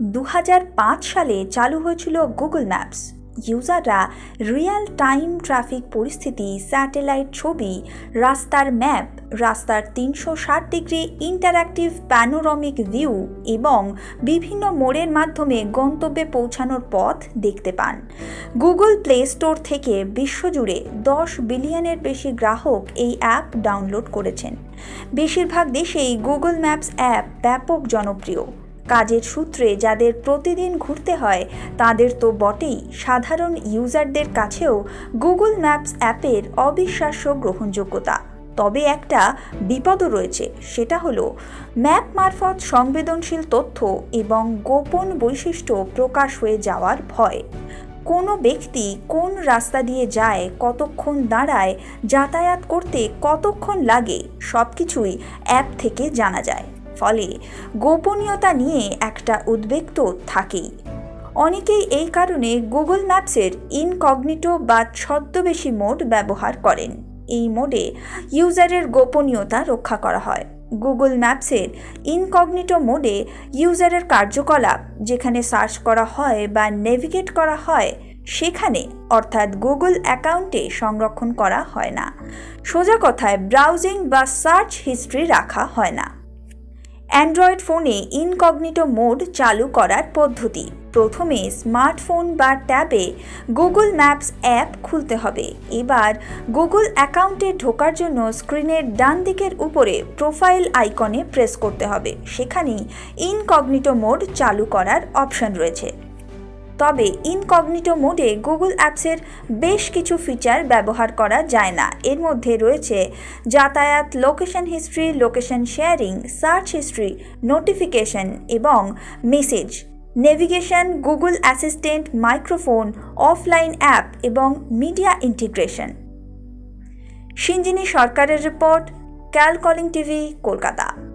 দু হাজার পাঁচ সালে চালু হয়েছিল গুগল ম্যাপস। ইউজাররা রিয়েল টাইম ট্রাফিক পরিস্থিতি, স্যাটেলাইট ছবি, রাস্তার ম্যাপ, রাস্তার তিনশো ষাট ডিগ্রি ইন্টারঅ্যাক্টিভ প্যানোরমিক ভিউ এবং বিভিন্ন মোড়ের মাধ্যমে গন্তব্যে পৌঁছানোর পথ দেখতে পান। গুগল প্লে স্টোর থেকে বিশ্বজুড়ে দশ বিলিয়নের বেশি গ্রাহক এই অ্যাপ ডাউনলোড করেছেন। বেশিরভাগ দেশেই গুগল ম্যাপস অ্যাপ ব্যাপক জনপ্রিয়। কাজের সূত্রে যাদের প্রতিদিন ঘুরতে হয়, তাদের তো বটেই সাধারণ ইউজারদের কাছেও গুগল ম্যাপস অ্যাপের অবিশ্বাস্য গ্রহণযোগ্যতা। তবে একটা বিপদও রয়েছে, সেটা হলো ম্যাপ মারফত সংবেদনশীল তথ্য এবং গোপন বৈশিষ্ট্য প্রকাশ হয়ে যাওয়ার ভয়। কোনো ব্যক্তি কোন রাস্তা দিয়ে যায়, কতক্ষণ দাঁড়ায়, যাতায়াত করতে কতক্ষণ লাগে সব কিছুই অ্যাপ থেকে জানা যায়। ফলে গোপনীয়তা নিয়ে একটা উদ্বেগ তো থাকেই। অনেকেই এই কারণে গুগল ম্যাপসের ইনকগনিটো বা ছদ্মবেশী মোড ব্যবহার করেন। এই মোডে ইউজারের গোপনীয়তা রক্ষা করা হয়। গুগল ম্যাপসের ইনকগনিটো মোডে ইউজারের কার্যকলাপ, যেখানে সার্চ করা হয় বা নেভিগেট করা হয়, সেখানে অর্থাৎ গুগল অ্যাকাউন্টে সংরক্ষণ করা হয় না। সোজা কথায় ব্রাউজিং বা সার্চ হিস্ট্রি রাখা হয় না। অ্যান্ড্রয়েড ফোনে ইনকগনিটো মোড চালু করার পদ্ধতি। প্রথমে স্মার্টফোন বা ট্যাবে গুগল ম্যাপস অ্যাপ খুলতে হবে। এবার গুগল অ্যাকাউন্টে ঢোকার জন্য স্ক্রিনের ডান দিকের উপরে প্রোফাইল আইকনে প্রেস করতে হবে। সেখানেই ইনকগনিটো মোড চালু করার অপশন রয়েছে। তবে ইনকগনিটো মোডে গুগল অ্যাপসের বেশ কিছু ফিচার ব্যবহার করা যায় না। এর মধ্যে রয়েছে যাতায়াত, location history, location sharing, search history, notification এবং message, navigation, Google assistant, microphone, offline app এবং মিডিয়া ইন্টিগ্রেশন। সিঞ্জিনী সরকারের রিপোর্ট, ক্যাল কলিং টিভি, কলকাতা।